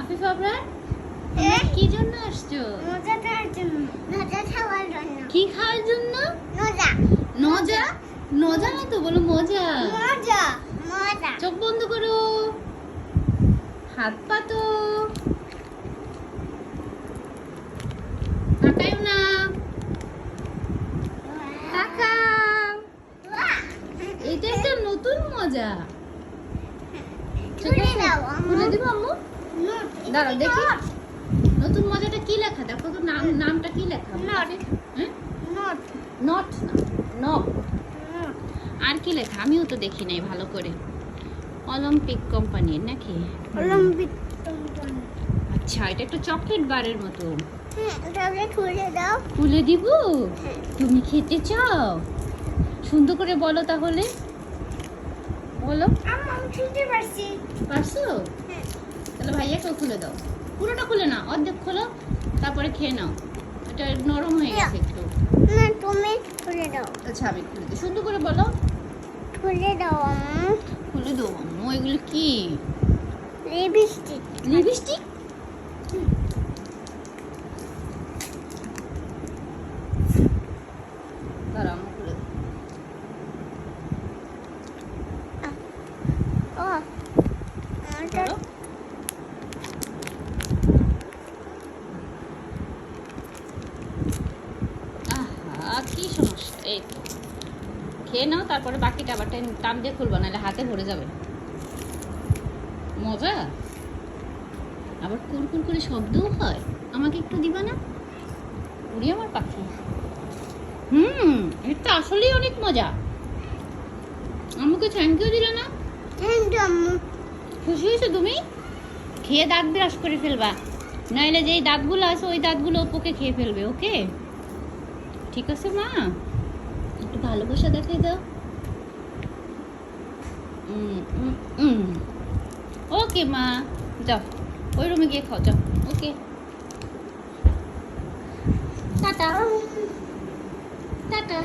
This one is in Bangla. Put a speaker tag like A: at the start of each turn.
A: আফিফ আবরার কি জন্য আসছো?
B: মজা খাওয়ার জন্য। মজা খাওয়ার জন্য।
A: কি খাওয়ার জন্য?
B: মজা।
A: নজা নজা না তো বলো মজা।
B: মজা মজা।
A: চোখ বন্ধ করো। হাত পাতো তাকাও না। তাকাও। এটা একটা নতুন মজা।
B: খুলে দাও,
A: খুলে দিব আম্মু? দাঁড়াও দেখি। নতুন মজাটা কি লেখা? দেখো তো নাম নামটা কি লেখা?
B: নট
A: নট না আর কি লেখা? আমিও তো দেখি নাই ভালো করে। অলিম্পিক কোম্পানির নাকি?
B: অলিম্পিক
A: আচ্ছা এটা একটা চকলেট বারের মতো।
B: হ্যাঁ খুলে দাও।
A: খুলে দিব?
B: হ্যাঁ।
A: তুমি খেতে চাও? সুন্দর করে বলো তাহলে। বলো।
B: আমি পারছি।
A: পারছ? তাহলে ভাইয়াকেও খুলে দাও। পুরোটা খুলে না অর্ধেক খোলো তারপরে খেয়ে নাও। এটা নরম হয়ে গেছে একটু।
B: না তুমি খুলে দাও।
A: আচ্ছা আমি খুলে দিই। সুন্দর করে বলো।
B: খুলে দাও
A: খুলে দেবো আম্মু এগুলো কি?
B: লিপস্টিক।
A: লিপস্টিক? দাঁড়া আম্মু খুলে দিই।
B: ও এটা
A: ধরো। আহা কি সমস্যা এই তো খেয়ে নাও তারপরে বাকিটা আবার টাইম- টান দিয়ে খুলবা নাহলে হাতে ভরে যাবে। মজা? আবার কুরকুর করে শব্দও হয়। আমাকে একটু দিবা না? উড়ি আমার পাখি। হুম এটা আসলেই অনেক মজা। আমাকে থ্যাংক ইউ দিলে না?
B: থ্যাংক ইউ আম্মু।
A: খুশি হয়েছো তুমি? খেয়ে দাঁত ব্রাশ করে ফেলবা। নাইলে যেই দাঁতগুলো আছে ওই দাঁতগুলো পোকে খেয়ে ফেলবে ওকে? ঠিক আছে মা? ভালোবাসা দেখাই দাও। ওকে মা। যাও। ওই রুমে গিয়ে খাও যাও। ওকে। টাটা। টাটা।